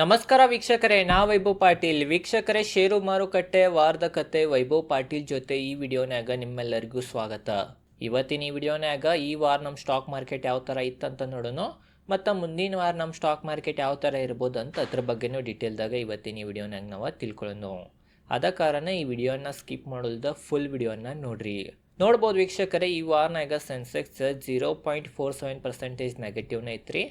ನಮಸ್ಕಾರ ವೀಕ್ಷಕರೇ ನಾ ವೈಭವ್ ಪಾಟೀಲ್. ವೀಕ್ಷಕರೇ, ಷೇರು ಮಾರುಕಟ್ಟೆ ವಾರದ ಕತೆ ವೈಭವ್ ಪಾಟೀಲ್ ಜೊತೆ ಈ ವಿಡಿಯೋನ್ಯಾಗ ನಿಮ್ಮೆಲ್ಲರಿಗೂ ಸ್ವಾಗತ. ಇವತ್ತಿನ ಈ ವಿಡಿಯೋನ್ಯಾಗ ಈ ವಾರ ನಮ್ಮ ಸ್ಟಾಕ್ ಮಾರ್ಕೆಟ್ ಯಾವ ಥರ ಇತ್ತಂತ ನೋಡೋಣ, ಮತ್ತು ಮುಂದಿನ ವಾರ ನಮ್ಮ ಸ್ಟಾಕ್ ಮಾರ್ಕೆಟ್ ಯಾವ ಥರ ಇರ್ಬೋದು ಅಂತ ಅದ್ರ ಬಗ್ಗೆನೂ ಡೀಟೇಲ್ದಾಗ ಇವತ್ತಿನ ಈ ವಿಡಿಯೋನ್ಯಾಗ ನಾವು ತಿಳ್ಕೊಳ್ಳೋಣ ಅದ ಕಾರಣ ಈ ವಿಡಿಯೋನ ಸ್ಕಿಪ್ ಮಾಡೋಲ್ದ ಫುಲ್ ವಿಡಿಯೋನ ನೋಡ್ರಿ. ನೋಡ್ಬೋದು ವೀಕ್ಷಕರೇ, ಈ ವಾರನಾಗ Sensex zero point four seven percentage ನೆಗೆಟಿವ್ನ ಐತ್ರಿ.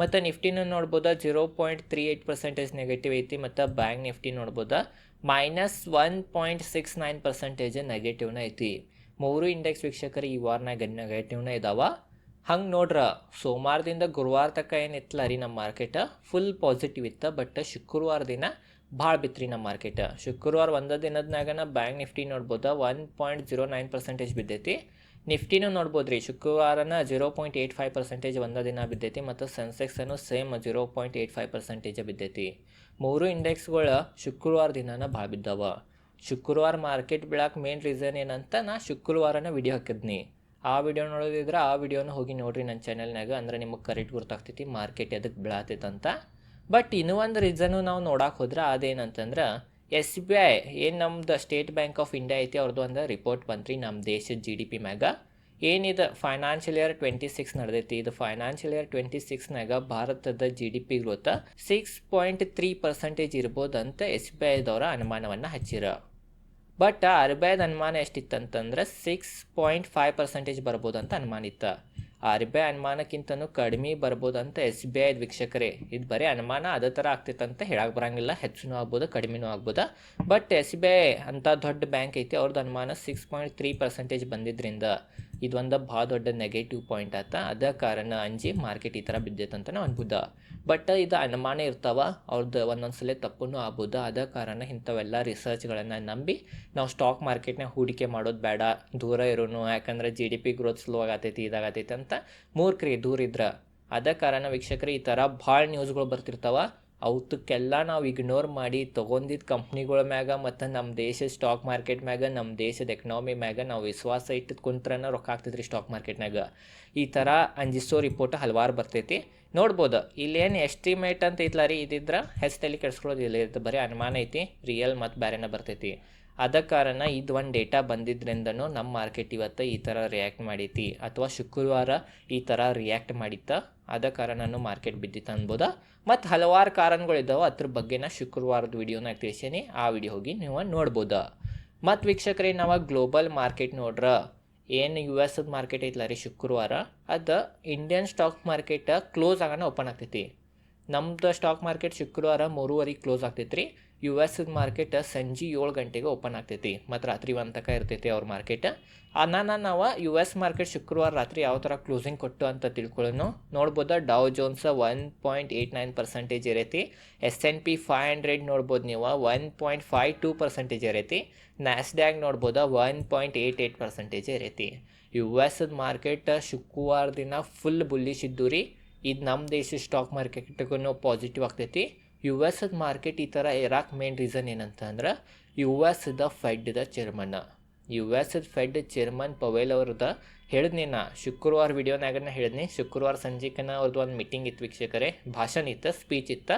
ಮತ್ತು ನಿಫ್ಟಿನ ನೋಡ್ಬೋದಾ zero point three eight percentage negative ಐತಿ ಮತ್ತು bank Nifty ನೋಡ್ಬೋದ minus one point six nine percentage ನೆಗೆಟಿವ್ನ ಐತಿ. ಮೂರು ಇಂಡೆಕ್ಸ್ ವೀಕ್ಷಕರು ಈ ವಾರನಾಗ ನೆಗೆಟಿವ್ನ ಇದಾವ. ಹಂಗೆ ನೋಡ್ರ, ಸೋಮವಾರದಿಂದ ಗುರುವಾರ ತನಕ ಏನಿತ್ತಲ್ಲ ರೀ ನಮ್ಮ ಮಾರ್ಕೆಟ್ ಫುಲ್ ಪಾಸಿಟಿವ್ ಇತ್ತು ಬಟ್ ಶುಕ್ರವಾರ ದಿನ ಭಾಳ ಬಿತ್ರಿ ನಮ್ಮ ಮಾರ್ಕೆಟ್ ಶುಕ್ರವಾರ ಒಂದು ದಿನದ್ನಾಗನ bank Nifty ನೋಡ್ಬೋದಾ one point zero nine percentage ಬಿದ್ದೈತಿ. ನಿಫ್ಟಿನೂ ನೋಡ್ಬೋದು ರೀ ಶುಕ್ರವಾರನ zero point eight five percentage ಒಂದ ದಿನ ಬಿದ್ದೈತಿ ಮತ್ತು ಸೆನ್ಸೆಕ್ಸನ್ನು same zero point eight five percentage ಬಿದ್ದೈತಿ. ಮೂರು ಇಂಡೆಕ್ಸ್ಗಳು ಶುಕ್ರವಾರ ದಿನಾನ ಭಾಳ ಬಿದ್ದಾವ. ಶುಕ್ರವಾರ ಮಾರ್ಕೆಟ್ ಬೀಳಕ್ಕೆ ಮೇನ್ ರೀಸನ್ ಏನಂತ ನಾ ಶುಕ್ರವಾರನ ವಿಡಿಯೋ ಹಾಕಿದ್ನಿ. ಆ ವಿಡಿಯೋ ನೋಡೋದಿದ್ರೆ ಆ ವಿಡಿಯೋನ ಹೋಗಿ ನೋಡ್ರಿ ನನ್ನ ಚಾನಲ್ನಾಗ ಅಂದ್ರೆ ನಿಮಗೆ ಕರೆಕ್ಟ್ ಗೊತ್ತಾಗ್ತೈತಿ ಮಾರ್ಕೆಟ್ ಎದಕ್ಕೆ ಬೀಳತ್ತೈತಂತ ಬಟ್ ಇನ್ನೂ ಒಂದು ರೀಸನ್ನು ನಾವು ನೋಡಕ್ಕೆ ಹೋದ್ರೆ ಅದೇನಂತಂದ್ರೆ ಎಸ್ ಬಿ ಐ ಏನು ನಮ್ದು ಸ್ಟೇಟ್ ಬ್ಯಾಂಕ್ ಆಫ್ ಇಂಡಿಯಾ ಐತಿ ಅವ್ರದ್ದು ಒಂದು ರಿಪೋರ್ಟ್ ಬಂತ್ರಿ ನಮ್ಮ ದೇಶದ ಜಿ ಡಿ ಪಿ ಮ್ಯಾಗ. ಏನಿದು ಫೈನಾನ್ಷಿಯಲ್ ಇಯರ್ ಟ್ವೆಂಟಿ ಸಿಕ್ಸ್ ನಡೆದೈತಿ, ಇದು ಫೈನಾನ್ಷಿಯಲ್ ಇಯರ್ ಟ್ವೆಂಟಿ ಸಿಕ್ಸ್ನಾಗ ಭಾರತದ G D P growth six point three percentage ಇರ್ಬೋದಂತ S B ಐದವರ ಅನುಮಾನವನ್ನು ಹಚ್ಚಿರ. ಬಟ್ ಆರ್ ಬಿ ಐದ ಅನುಮಾನ ಎಷ್ಟಿತ್ತಂತಂದ್ರೆ ಸಿಕ್ಸ್ ಪಾಯಿಂಟ್ ಫೈವ್ ಪರ್ಸೆಂಟೇಜ್ ಬರ್ಬೋದು ಅಂತ ಅನುಮಾನ ಇತ್ತು. ಆರ್ ಬಿ ಐ ಅನುಮಾನಕ್ಕಿಂತನೂ ಕಡಿಮೆ ಬರ್ಬೋದು ಅಂತ ಎಸ್ ಬಿ ಐ ವೀಕ್ಷಕರೇ. ಇದು ಬರೀ ಅನುಮಾನ, ಅದೇ ಥರ ಆಗ್ತೈತಂತ ಹೇಳಕ್ ಬರಂಗಿಲ್ಲ. ಹೆಚ್ಚೂ ಆಗ್ಬೋದು, ಕಡಿಮೆನೂ ಆಗ್ಬೋದು? ಬಟ್ ಎಸ್ ಬಿ ಐ ಅಂತ ದೊಡ್ಡ ಬ್ಯಾಂಕ್ ಐತಿ ಅವ್ರದ್ದು ಅನುಮಾನ ಸಿಕ್ಸ್ ಪಾಯಿಂಟ್ ತ್ರೀ ಪರ್ಸೆಂಟೇಜ್ ಬಂದಿದ್ದರಿಂದ ಇದೊಂದು ಭಾಳ ದೊಡ್ಡ ನೆಗೆಟಿವ್ ಪಾಯಿಂಟ್ ಆತ. ಅದ ಕಾರಣ ಅಂಜಿ ಮಾರ್ಕೆಟ್ ಈ ಥರ ಬಿದ್ದೈತಂತ ನಾವು ಅನ್ಬೋದ. ಬಟ್ ಇದು ಅನುಮಾನ ಇರ್ತಾವ ಅವ್ರದ್ದು ಒಂದೊಂದು ಸಲ ತಪ್ಪೂ ಆಗ್ಬೋದು. ಅದ ಕಾರಣ ಇಂಥವೆಲ್ಲ ರಿಸರ್ಚ್ಗಳನ್ನು ನಂಬಿ ನಾವು ಸ್ಟಾಕ್ ಮಾರ್ಕೆಟ್ನಾಗ ಹೂಡಿಕೆ ಮಾಡೋದು ಬೇಡ. ದೂರ ಇರೋನು, ಯಾಕಂದ್ರೆ G D P growth slow ಆಗತೈತಿ, ಇದಾಗತೈತಿ ಅಂತ ಮೂರ್ಖ್ರಿ ದೂರ ಇದ್ರ. ಅದ ಕಾರಣ ವೀಕ್ಷಕರು ಈ ಥರ ಭಾಳ ನ್ಯೂಸ್ಗಳು ಬರ್ತಿರ್ತಾವ. ಅವತ್ತಕ್ಕೆಲ್ಲ ನಾವು ಇಗ್ನೋರ್ ಮಾಡಿ ತೊಗೊಂಡಿದ್ದ ಕಂಪ್ನಿಗಳ ಮ್ಯಾಗ ಮತ್ತು ನಮ್ಮ ದೇಶದ ಸ್ಟಾಕ್ ಮಾರ್ಕೆಟ್ ಮ್ಯಾಗ ನಮ್ಮ ದೇಶದ ಎಕನಾಮಿ ಮ್ಯಾಗ ನಾವು ವಿಶ್ವಾಸ ಇಟ್ಟಿದ್ದು ಕುಂತ್ರನ ರೊಕ್ಕ ಆಗ್ತೈತ್ರಿ ಸ್ಟಾಕ್ ಮಾರ್ಕೆಟ್ನಾಗ ಈ ಥರ ಅಂಜಿಸೋ ರಿಪೋರ್ಟ್ ಹಲವಾರು ಬರ್ತೈತಿ. ನೋಡ್ಬೋದು ಇಲ್ಲೇನು ಎಸ್ಟಿಮೇಟ್ ಅಂತ ಐತ್ಲ ರೀ ಇದಿದ್ರೆ? ಹೆಚ್ತಲ್ಲಿ ಕೆಡ್ಸ್ಕೊಳ್ಳೋದಿಲ್ಲ ಇದು ಬರೀ ಅನುಮಾನ ಐತಿ ರಿಯಲ್ ಮತ್ತು ಬೇರೆನ ಬರ್ತೈತಿ. ಅದ ಕಾರಣ ಇದು ಒಂದು ಡೇಟಾ ಬಂದಿದ್ರಿಂದನೂ ನಮ್ಮ ಮಾರ್ಕೆಟ್ ಇವತ್ತು ಈ ಥರ ರಿಯಾಕ್ಟ್ ಮಾಡೈತಿ ಅಥವಾ ಶುಕ್ರವಾರ ಈ ಥರ ರಿಯಾಕ್ಟ್ ಮಾಡಿತ್ತ. ಅದ ಕಾರಣನೂ ಮಾರ್ಕೆಟ್ ಬಿದ್ದಿತ್ತು ಅನ್ಬೋದು. ಮತ್ತು ಹಲವಾರು ಕಾರಣಗಳಿದ್ದಾವೆ ಅದ್ರ ಬಗ್ಗೆ ನಾ ಶುಕ್ರವಾರದ ವಿಡಿಯೋನ ತಿಳಿಸೀನಿ. ಆ ವಿಡಿಯೋ ಹೋಗಿ ನೀವು ನೋಡ್ಬೋದು. ಮತ್ತು ವೀಕ್ಷಕರೇ ನಾವು ಗ್ಲೋಬಲ್ ಮಾರ್ಕೆಟ್ ನೋಡ್ರ. ಏನು ಯು ಎಸ್ ಮಾರ್ಕೆಟ್ ಐತಲ್ಲ ರೀ ಶುಕ್ರವಾರ? ಅದು ಇಂಡಿಯನ್ ಸ್ಟಾಕ್ ಮಾರ್ಕೆಟ್ ಕ್ಲೋಸ್ ಆಗೋಣ ಓಪನ್ ಆಗ್ತೈತಿ. ನಮ್ದು ಸ್ಟಾಕ್ ಮಾರ್ಕೆಟ್ ಶುಕ್ರವಾರ ಮೂರುವರೆಗೆ ಕ್ಲೋಸ್ ಆಗ್ತೈತಿ ರೀ ಯು ಎಸ್ ಮಾರ್ಕೆಟ್ ಸಂಜೆ ಏಳು ಗಂಟೆಗೆ ಓಪನ್ ಆಗ್ತೈತಿ. ಮತ್ತು ರಾತ್ರಿ ಒಂದು ತನಕ ಇರ್ತೈತಿ ಅವ್ರ ಮಾರ್ಕೆಟ್ ಅನ್ನ ನಾವು ಯು ಎಸ್ ಮಾರ್ಕೆಟ್ ಶುಕ್ರವಾರ ರಾತ್ರಿ ಯಾವ ಥರ ಕ್ಲೋಸಿಂಗ್ ಕೊಟ್ಟು ಅಂತ ತಿಳ್ಕೊಳ್ಳೋನು ನೋಡ್ಬೋದು Dow Jones one point eight nine percentage ಇರೈತಿ. S and P five hundred ನೋಡ್ಬೋದು ನೀವು. One point five two percentage ಇರೈತಿ. Nasdaq ನೋಡ್ಬೋದು one point eight eight percentage ಇರೈತಿ. U S market ಶುಕ್ರವಾರ ದಿನ ಫುಲ್ ಬುಲ್ಲಿಶ್ ಇದ್ದು ರೀ ಇದು ನಮ್ಮ ದೇಶದ ಸ್ಟಾಕ್ ಮಾರ್ಕೆಟ್ಗೂ ಪಾಸಿಟಿವ್ ಆಗ್ತೈತಿ. ಯು ಎಸ್ ಮಾರ್ಕೆಟ್ ಈ ಥರ ಇರಾಕ್ ಮೇನ್ ರೀಸನ್ ಏನಂತ ಅಂದ್ರೆ U S the ಫೆಡ್ದ chairman U S Fed chairman Powell ಅವ್ರದ ಹೇಳಿದ್ನಿ ನಾ. ಶುಕ್ರವಾರ ವಿಡಿಯೋನಾಗನ ಹೇಳಿದ್ನಿ. ಶುಕ್ರವಾರ ಸಂಜೆಕನ ಅವ್ರದ್ದು ಒಂದು ಮೀಟಿಂಗ್ ಇತ್ತು ವೀಕ್ಷಕರೇ. ಭಾಷಣ ಇತ್ತು ಸ್ಪೀಚ್ ಇತ್ತು.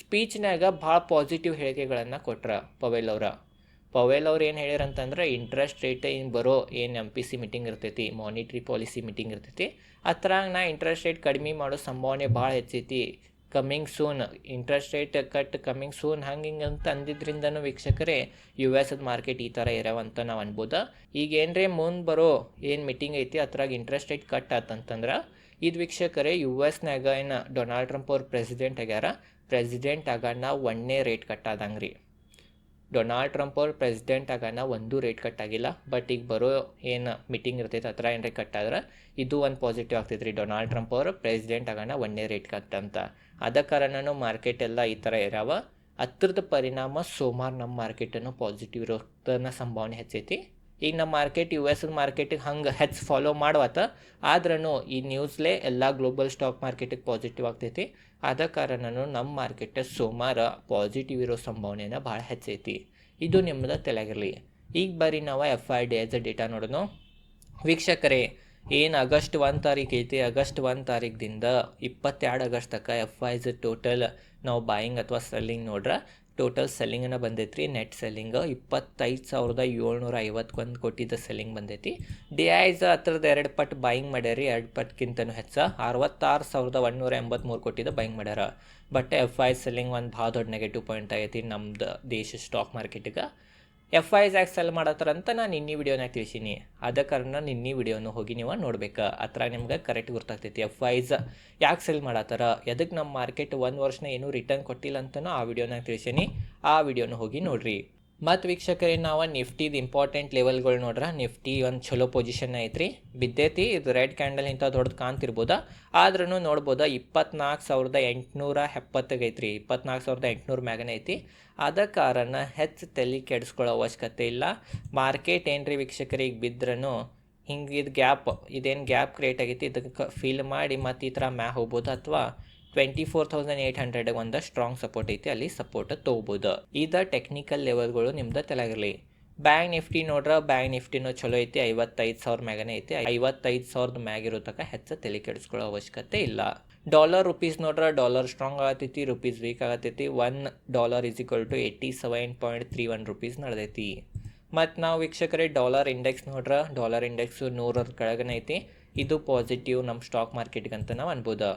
ಸ್ಪೀಚ್ನಾಗ ಭಾಳ ಪಾಸಿಟಿವ್ ಹೇಳಿಕೆಗಳನ್ನು ಕೊಟ್ರ ಪವೇಲ್ ಅವ್ರ. ಪವೇಲ್ ಅವ್ರು ಏನು ಹೇಳ್ಯಾರಂತಂದ್ರೆ ಇಂಟ್ರೆಸ್ಟ್ ರೇಟ್ ಏನು ಬರೋ ಏನು ಎಂ ಪಿ ಸಿ ಮೀಟಿಂಗ್ ಇರ್ತೈತಿ ಮಾನಿಟ್ರಿ ಪಾಲಿಸಿ ಮೀಟಿಂಗ್ ಇರ್ತೈತಿ ಅತ್ರ ನಾ ಇಂಟ್ರೆಸ್ಟ್ ರೇಟ್ ಕಡಿಮೆ ಮಾಡೋ ಸಂಭಾವನೆ ಭಾಳ ಹೆಚ್ಚೈತಿ. Coming soon interest rate cut coming soon ಹಂಗೆ ಹಿಂಗೆ ಅಂತ ಅಂದಿದ್ರಿಂದನೂ ವೀಕ್ಷಕರೇ ಯು ಎಸ್ ಮಾರ್ಕೆಟ್ ಈ ಥರ ಇರವಂತ ನಾವು ಅನ್ಬೋದು. ಈಗ ಏನ್ರಿ, ಮುಂದೆ ಬರೋ ಏನು ಮೀಟಿಂಗ್ ಐತಿ, ಅದ್ರಾಗ ಇಂಟ್ರೆಸ್ಟ್ ರೇಟ್ ಕಟ್ ಆತಂತಂದ್ರೆ, ಇದು ವೀಕ್ಷಕರೇ ಯು ಎಸ್ನಾಗ ಏನು ಡೊನಾಲ್ಡ್ ಟ್ರಂಪ್ ಅವ್ರ ಪ್ರೆಸಿಡೆಂಟ್ ಆಗ್ಯಾರ ಪ್ರೆಸಿಡೆಂಟ್ ಆಗೋಣ ಒಂದೇ ರೇಟ್ ಕಟ್ ಆದಂಗೆ ರೀ ಡೊನಾಲ್ಡ್ ಟ್ರಂಪ್ ಅವ್ರ ಪ್ರೆಸಿಡೆಂಟ್ ಆಗೋಣ ಒಂದು ರೇಟ್ ಕಟ್ ಆಗಿಲ್ಲ ಬಟ್ ಈಗ ಬರೋ ಏನು ಮೀಟಿಂಗ್ ಇರ್ತೈತೆ ಹತ್ರ ಏನ್ರಿ ಕಟ್ ಆದ್ರೆ, ಇದು ಒಂದು ಪಾಸಿಟಿವ್ ಆಗ್ತೈತೆ ರೀ ಡೊನಾಲ್ಡ್ ಟ್ರಂಪ್ ಅವರು ಪ್ರೆಸಿಡೆಂಟ್ ಆಗೋಣ ಒಂದೇ ರೇಟ್ ಕಟ್ ಅಂತ. ಅದ ಕಾರಣನು ಮಾರ್ಕೆಟ್ ಎಲ್ಲ ಈ ಥರ ಇರಾವ. ಹತ್ರದ ಪರಿಣಾಮ ಸೋಮವಾರ ನಮ್ಮ ಮಾರ್ಕೆಟನ್ನು ಪಾಸಿಟಿವ್ ಇರೋದನ್ನ ಸಂಭಾವನೆ ಹೆಚ್ಚೈತಿ. ಈಗ ನಮ್ಮ ಮಾರ್ಕೆಟ್ ಯು ಎಸ್ ಮಾರ್ಕೆಟಿಗೆ ಹಂಗೆ ಹೆಚ್ಚು ಫಾಲೋ ಮಾಡುವತ್ತ ಆದ್ರೂ ಈ ನ್ಯೂಸ್ಲೇ ಎಲ್ಲ ಗ್ಲೋಬಲ್ ಸ್ಟಾಕ್ ಮಾರ್ಕೆಟಿಗೆ ಪಾಸಿಟಿವ್ ಆಗ್ತೈತಿ. ಆದ ಕಾರಣನು ನಮ್ಮ ಮಾರ್ಕೆಟ್ ಸೋಮವಾರ ಪಾಸಿಟಿವ್ ಇರೋ ಸಂಭಾವನೆನ ಭಾಳ ಹೆಚ್ಚೈತಿ. ಇದು ನಿಮ್ಮದ ತಲೆಗಿರಲಿ. ಈಗ ಬರೀ ನಾವು F I D S data ನೋಡೋಣ ವೀಕ್ಷಕರೇ ಏನು ಆಗಸ್ಟ್ ಒಂದು ತಾರೀಕು ಐತಿ? ಆಗಸ್ಟ್ ಒಂದು ತಾರೀಕಿಂದ ಇಪ್ಪತ್ತೆರಡು ಆಗಸ್ಟ್ ತಕ್ಕ ಎಫ್ ವೈಸ್ ಟೋಟಲ್ ನಾವು ಬಾಯಿಂಗ್ ಅಥವಾ ಸೆಲ್ಲಿಂಗ್ ನೋಡ್ರೆ ಟೋಟಲ್ ಸೆಲ್ಲಿಂಗನ ಬಂದೈತಿ ರೀ ನೆಟ್ ಸೆಲ್ಲಿಂಗ್ ಇಪ್ಪತ್ತೈದು ಸಾವಿರದ ಏಳ್ನೂರ ಐವತ್ತೊಂದು ಕೋಟಿದ ಸೆಲ್ಲಿಂಗ್ ಬಂದೈತಿ. ಡಿ ಐಸ್ ಹತ್ರದ ಎರಡು ಪಟ್ಟು ಬಾಯಿಂಗ್ ಮಾಡ್ಯಾರಿ. ಎರಡು ಪಟ್ಕಿಂತನೂ ಹೆಚ್ಚು. ಅರವತ್ತಾರು ಸಾವಿರದ ಒಂದುನೂರ ಎಂಬತ್ತ್ಮೂರು ಕೋಟಿದ ಬಾಯಿಂಗ್ ಮಾಡ್ಯಾರ. ಬಟ್ ಎಫ್ ಐ ಸೆಲ್ಲಿಂಗ್ ಒಂದು ಭಾಳ ದೊಡ್ಡ ನೆಗೆಟಿವ್ ಪಾಯಿಂಟ್ ಆಗೈತಿ ನಮ್ದು ದೇಶ ಸ್ಟಾಕ್ ಮಾರ್ಕೆಟಿಗೆ ಎಫ್ ಐ ಯಾಕೆ ಸೆಲ್ ಮಾಡತ್ತಾರ ಅಂತ ನಾನು ನಿನ್ನೆ ವಿಡಿಯೋನಾಗ ತಿಳಿಸೀನಿ. ಅದ ಕಾರಣ ನಿನ್ನೆ ವಿಡಿಯೋನು ಹೋಗಿ ನೀವು ನೋಡ್ಬೇಕು. ಅತ್ರ ನಿಮ್ಗೆ ಕರೆಕ್ಟ್ ಗೊತ್ತಾಗ್ತೈತಿ ಎಫ್ ಐಸ್ ಯಾಕೆ ಸೆಲ್ ಮಾಡತ್ತಾರ ಎದಕ್ಕೆ ನಮ್ಮ ಮಾರ್ಕೆಟ್ ಒಂದು ವರ್ಷನ ಏನೂ ರಿಟರ್ನ್ ಕೊಟ್ಟಿಲ್ಲ ಅಂತನೂ ಆ ವಿಡಿಯೋನಾಗ ತಿಳಿಸೀನಿ. ಆ ವಿಡಿಯೋನ ಹೋಗಿ ನೋಡ್ರಿ. ಮತ್ತು ವೀಕ್ಷಕರೇ, ನಾವು ನಿಫ್ಟಿದು ಇಂಪಾರ್ಟೆಂಟ್ ಲೆವೆಲ್ಗಳು ನೋಡ್ರೆ. ನಿಫ್ಟಿ ಒಂದು ಚಲೋ ಪೊಸಿಷನ್ ಐತ್ರಿ. ಬಿದ್ದೈತಿ, ಇದು ರೆಡ್ ಕ್ಯಾಂಡಲ್ ಇಂಥ ದೊಡ್ಡದು ಕಾಣ್ತಿರ್ಬೋದ. ಆದ್ರೂ ನೋಡ್ಬೋದ ಇಪ್ಪತ್ನಾಲ್ಕು ಸಾವಿರದ ಎಂಟುನೂರ ಎಪ್ಪತ್ತಗೈತ್ರಿ ಇಪ್ಪತ್ನಾಲ್ಕು ಸಾವಿರದ ಎಂಟುನೂರು ಮ್ಯಾಗನೇ ಐತಿ. ಅದ ಕಾರಣ ಹೆಚ್ಚು ತಲೆ ಕೆಡಿಸ್ಕೊಳ್ಳೋ ಅವಶ್ಯಕತೆ ಇಲ್ಲ. ಮಾರ್ಕೆಟ್ ಏನ್ರಿ ವೀಕ್ಷಕರಿಗೆ ಬಿದ್ರೂ ಹಿಂಗೆ ಇದು ಗ್ಯಾಪ್ ಇದೇನು ಗ್ಯಾಪ್ ಕ್ರಿಯೇಟ್ ಆಗೈತಿ, ಇದಕ್ಕೆ ಫೀಲ್ ಮಾಡಿ ಮತ್ತು ಈ ಥರ ಮ್ಯಾ ಹೋಗ್ಬೋದು. ಅಥವಾ twenty four thousand eight hundred ಒಂದು ಸ್ಟ್ರಾಂಗ್ ಸಪೋರ್ಟ್ ಐತಿ, ಅಲ್ಲಿ ಸಪೋರ್ಟ್ ತೊಗೋಬೋದು. ಇದು ಟೆಕ್ನಿಕಲ್ ಲೆವೆಲ್ಗಳು ನಿಮ್ದು ತಲೆಗಿರಲಿ. ಬ್ಯಾಂಕ್ ನಿಫ್ಟಿ ನೋಡ್ರ ಬ್ಯಾಂಕ್ ನಿಫ್ಟಿನೂ ಚಲೋ ಐತಿ, ಐವತ್ತೈದು ಸಾವಿರ ಮ್ಯಾಗನೇ ಐತಿ. ಐವತ್ತೈದು ಸಾವಿರದ ಮ್ಯಾಗಿರೋ ತನಕ ಹೆಚ್ಚು ತಲೆ ಕೆಡಿಸ್ಕೊಳ್ಳೋ ಅವಶ್ಯಕತೆ ಇಲ್ಲ. ಡಾಲರ್ ರುಪೀಸ್ ನೋಡ್ರ ಡಾಲರ್ ಸ್ಟ್ರಾಂಗ್ ಆಗತೈತಿ ರುಪೀಸ್ ವೀಕ್ ಆಗತೈತಿ. One dollar is equal to eighty seven point three one rupees ನಡೆದೈತಿ. ಮತ್ತು ನಾವು ವೀಕ್ಷಕರೇ ಡಾಲರ್ ಇಂಡೆಕ್ಸ್ ನೋಡ್ರ ಡಾಲರ್ ಇಂಡೆಕ್ಸು ನೂರರ ಕೆಳಗನೆ ಐತಿ. ಇದು ಪಾಸಿಟಿವ್ ನಮ್ಮ ಸ್ಟಾಕ್ ಮಾರ್ಕೆಟ್ಗೆ ಅಂತ ನಾವು ಅನ್ಬೋದು.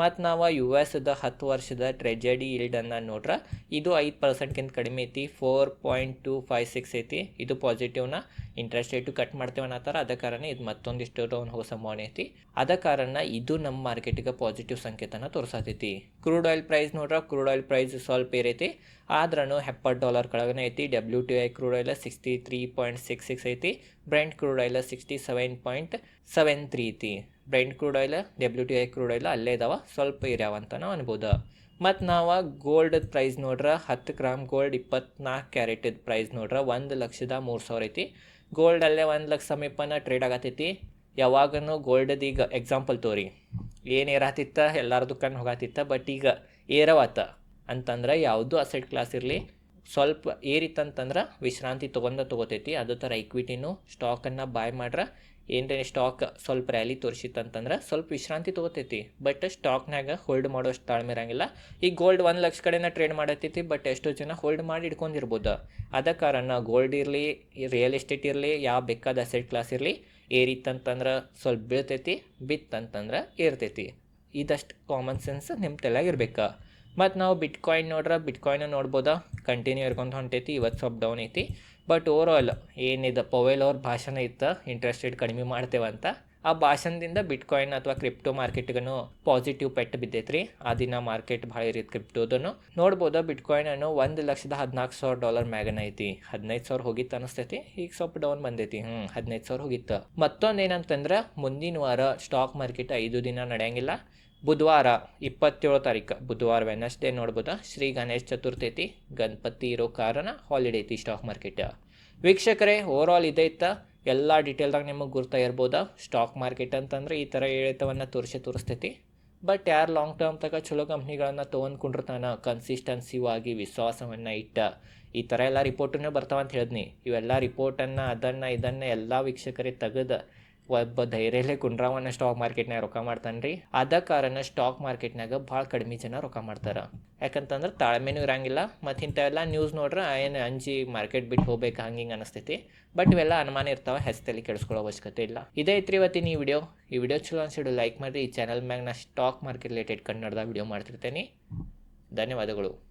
ಮತ್ತು ನಾವು ಯು ಎಸ್ದ ಹತ್ತು ವರ್ಷದ ಟ್ರೆಜಡಿ ಇಲ್ಡನ್ನು ನೋಡ್ರೆ, ಇದು ಐದು ಪರ್ಸೆಂಟ್ಗಿಂತ ಕಡಿಮೆ ಐತಿ four point two five six ಐತಿ, ಇದು ಪಾಸಿಟಿವ್ನ ಇಂಟ್ರೆಸ್ಟ್ ರೇಟು ಕಟ್ ಮಾಡ್ತೇವೆ ಅನ್ನತ್ತಾರ ಅದ ಕಾರಣ ಇದು ಮತ್ತೊಂದಿಷ್ಟು ಡೌನ್ ಹೋಗೋ ಸಂಭಾವನೆ ಐತಿ. ಅದ ಕಾರಣ ಇದು ನಮ್ಮ ಮಾರ್ಕೆಟಿಗೆ ಪಾಸಿಟಿವ್ ಸಂಕೇತನ ತೋರಿಸತೈತಿ. ಕ್ರೂಡ್ ಆಯಿಲ್ ಪ್ರೈಸ್ ನೋಡ್ರ ಕ್ರೂಡ್ ಆಯಿಲ್ ಪ್ರೈಸ್ ಸ್ವಲ್ಪ ಏರೈತಿ ಆದ್ರೂ ಎಪ್ಪತ್ತು ಡಾಲರ್ ಕೆಳಗನೆ ಐತಿ W T I crude oil sixty three point six six ಐತಿ Brent crude oil sixty seven point seven three ಐತಿ. Brent crude oil W T I crude oil ಅಲ್ಲೇ ಇದಾವ. ಸ್ವಲ್ಪ ಇರ್ಯಾವ ಅಂತ ನಾವು ಅನ್ಬೋದು. ಮತ್ತು ನಾವು ಗೋಲ್ಡ್ ಪ್ರೈಸ್ ನೋಡ್ರ ಹತ್ತು ಗ್ರಾಮ್ ಗೋಲ್ಡ್ ಇಪ್ಪತ್ನಾಲ್ಕು ಕ್ಯಾರೆಟಿದ ಪ್ರೈಸ್ ನೋಡ್ರ ಒಂದು ಲಕ್ಷದ ಮೂರು ಸಾವಿರ ಐತಿ. ಗೋಲ್ಡ್ ಅಲ್ಲೇ ಒಂದು ಲಕ್ಷ ಸಮೀಪನ ಟ್ರೇಡ್ ಆಗತ್ತೈತಿ ಯಾವಾಗನು ಗೋಲ್ಡದ ಈಗ ಎಕ್ಸಾಂಪಲ್ ತೋರಿ. ಏನು ಏರಾತಿತ್ತ ಎಲ್ಲರ ದುಕಾನ್ ಹೋಗತ್ತಿತ್ತ ಬಟ್ ಈಗ ಏರವಾತ ಅಂತಂದ್ರೆ ಯಾವುದು ಅಸೆಟ್ ಕ್ಲಾಸ್ ಇರಲಿ. ಸ್ವಲ್ಪ ಏರಿತ್ತಂತಂದ್ರೆ ವಿಶ್ರಾಂತಿ ತೊಗೊಂಡ ತೊಗೋತೈತಿ. ಅದೇ ಥರ ಇಕ್ವಿಟಿನೂ ಸ್ಟಾಕನ್ನು ಬಾಯ್ ಮಾಡ್ರೆ. ಏನರೇ ಸ್ಟಾಕ್ ಸ್ವಲ್ಪ ರ್ಯಾಲಿ ತೋರಿಸಿತ್ತು ಅಂತಂದ್ರೆ ಸ್ವಲ್ಪ ವಿಶ್ರಾಂತಿ ತೊಗೋತೈತಿ. ಬಟ್ ಸ್ಟಾಕ್ನಾಗ ಹೋಲ್ಡ್ ಮಾಡೋಷ್ಟು ತಾಳ್ಮೆ ಇರಂಗಿಲ್ಲ. ಈಗ ಗೋಲ್ಡ್ ಒಂದು ಲಕ್ಷ ಕಡೆನ ಟ್ರೇಡ್ ಮಾಡತ್ತೈತಿ ಬಟ್ ಎಷ್ಟೋ ಜನ ಹೋಲ್ಡ್ ಮಾಡಿ ಇಟ್ಕೊಂಡಿರ್ಬೋದು. ಅದ ಕಾರಣ ಗೋಲ್ಡ್ ಇರಲಿ ರಿಯಲ್ ಎಸ್ಟೇಟ್ ಇರಲಿ, ಯಾವ ಬೇಕಾದ ಅಸೆಟ್ ಕ್ಲಾಸ್ ಇರಲಿ, ಏರಿತ್ತಂತಂದ್ರೆ ಸ್ವಲ್ಪ ಬೀಳ್ತೈತಿ, ಬಿತ್ತಂತಂದ್ರೆ ಏರ್ತೈತಿ. ಇದಷ್ಟು ಕಾಮನ್ ಸೆನ್ಸ್ ನಿಮ್ಮ ತಲೆಯಾಗ ಮತ್ತು ನಾವು ಬಿಟ್ಕಾಯಿನ್ ನೋಡ್ರೆ ಬಿಟ್ಕಾಯಿನ್ ನೋಡ್ಬೋದಾ? ಕಂಟಿನ್ಯೂ ಇರ್ಕೊಂತ ಹೊಂಟೈತಿ, ಇವತ್ತು ಸ್ವಲ್ಪ ಡೌನ್ ಐತಿ. ಬಟ್ ಓವರ್ ಆಲ್ ಏನಿದೆ? ಪೊವೆಲ್ ಅವ್ರ ಭಾಷಣ ಇತ್ತು ಇಂಟ್ರೆಸ್ಟ್ ರೇಟ್ ಕಡಿಮೆ ಮಾಡ್ತೇವಂತ ಆ ಭಾಷಣದಿಂದ ಬಿಟ್ಕಾಯಿನ್ ಅಥವಾ ಕ್ರಿಪ್ಟೋ ಮಾರ್ಕೆಟ್ಗೂ ಪಾಸಿಟಿವ್ ಪೆಟ್ಟು ಬಿದ್ದೈತ್ರಿ. ಆ ದಿನ ಮಾರ್ಕೆಟ್ ಭಾಳ ಇರೈತೆ ಕ್ರಿಪ್ಟೋದನು ನೋಡ್ಬೋದು ಬಿಟ್ಕಾಯಿನ್ ಅನ್ನು ಒಂದು ಲಕ್ಷದ ಹದಿನಾಲ್ಕು ಸಾವಿರ ಡಾಲರ್ ಮ್ಯಾಗನ ಐತಿ. ಹದಿನೈದು ಸಾವಿರ ಹೋಗಿತ್ತು ಅನಿಸ್ತೈತಿ. ಈಗ ಸ್ವಲ್ಪ ಡೌನ್ ಬಂದೈತಿ. ಹ್ಞೂ ಹದಿನೈದು ಸಾವಿರ ಹೋಗಿತ್ತು. ಮತ್ತೊಂದು ಏನಂತಂದ್ರೆ, ಮುಂದಿನ ವಾರ ಸ್ಟಾಕ್ ಮಾರ್ಕೆಟ್ ಐದು ದಿನ ನಡೆಯಂಗಿಲ್ಲ. ಬುಧವಾರ ಇಪ್ಪತ್ತೇಳು ತಾರೀಕು, ಬುಧವಾರ ವೆನಸ್ಡೇ ನೋಡ್ಬೋದು. ಶ್ರೀ ಗಣೇಶ್ ಚತುರ್ಥಿ ಗಣಪತಿ ಇರೋ ಕಾರಣ ಹಾಲಿಡೇ ಐತಿ ಸ್ಟಾಕ್ ಮಾರ್ಕೆಟ್ ವೀಕ್ಷಕರೇ ಓವರ್ ಆಲ್ ಇದೆ ಇತ್ತ. ಎಲ್ಲ ಡೀಟೇಲ್ದಾಗ ನಿಮಗೆ ಗುರ್ತಾ ಇರ್ಬೋದಾ. ಸ್ಟಾಕ್ ಮಾರ್ಕೆಟ್ ಅಂತಂದ್ರೆ ಈ ಥರ ಏಳಿತವನ್ನು ತೋರಿಸಿ ತೋರಿಸ್ತೈತಿ. ಬಟ್ ಯಾರು ಲಾಂಗ್ ಟರ್ಮ್ ತಗ ಚಲೋ ಕಂಪ್ನಿಗಳನ್ನು ತೊಗೊಂಡ್ಕೊಂಡಿರ್ತಾನೆ ಕನ್ಸಿಸ್ಟೆನ್ಸಿವಾಗಿ ವಿಶ್ವಾಸವನ್ನು ಇಟ್ಟ. ಈ ಥರ ಎಲ್ಲ ರಿಪೋರ್ಟನ್ನೇ ಬರ್ತಾವಂತ ಹೇಳಿದ್ನಿ. ಇವೆಲ್ಲ ರಿಪೋರ್ಟನ್ನು ಅದನ್ನು, ಇದನ್ನು ಎಲ್ಲ ವೀಕ್ಷಕರಿಗೆ ತೆಗೆದು ಒಬ್ಬ ಧೈರ್ಯಲೇ ಗುಂಡ್ರಾವನ್ನ ಸ್ಟಾಕ್ ಮಾರ್ಕೆಟ್ನಾಗ ರೊಕ್ಕ ಮಾಡ್ತಾನೆ ರೀ. ಅದ ಕಾರಣ ಸ್ಟಾಕ್ ಮಾರ್ಕೆಟ್ನಾಗ ಭಾಳ ಕಡಿಮೆ ಜನ ರೊಕ್ಕ ಮಾಡ್ತಾರೆ. ಯಾಕಂತಂದ್ರೆ ತಾಳ್ಮೆನೂ ಇರಂಗಿಲ್ಲ. ಮತ್ತು ಇಂಥವೆಲ್ಲ ನ್ಯೂಸ್ ನೋಡ್ರೆ ಏನು ಅಂಜಿ ಮಾರ್ಕೆಟ್ ಬಿಟ್ಟು ಹೋಗ್ಬೇಕು ಹಂಗೆ ಹಿಂಗೆ ಅನಿಸ್ತೈತಿ. ಬಟ್ ಇವೆಲ್ಲ ಅನುಮಾನ ಇರ್ತಾವೆ, ಹೆಸರಲ್ಲಿ ಕೆಡಿಸ್ಕೊಳ್ಳೋ ಅವಶ್ಯಕತೆ ಇಲ್ಲ. ಇದೇ ಐತ್ರಿ ಇವತ್ತಿನ ಈ ವಿಡಿಯೋ ಈ ವಿಡಿಯೋ ಚಲೋ ಅನ್ಸಿಡು ಲೈಕ್ ಮಾಡಿರಿ. ಈ ಚಾನಲ್ ಮ್ಯಾಗ ನಾ ಸ್ಟಾಕ್ ಮಾರ್ಕೆಟ್ ರಿಲೇಟೆಡ್ ಕನ್ನಡದ ವಿಡಿಯೋ ಮಾಡ್ತಿರ್ತೇನೆ. ಧನ್ಯವಾದಗಳು.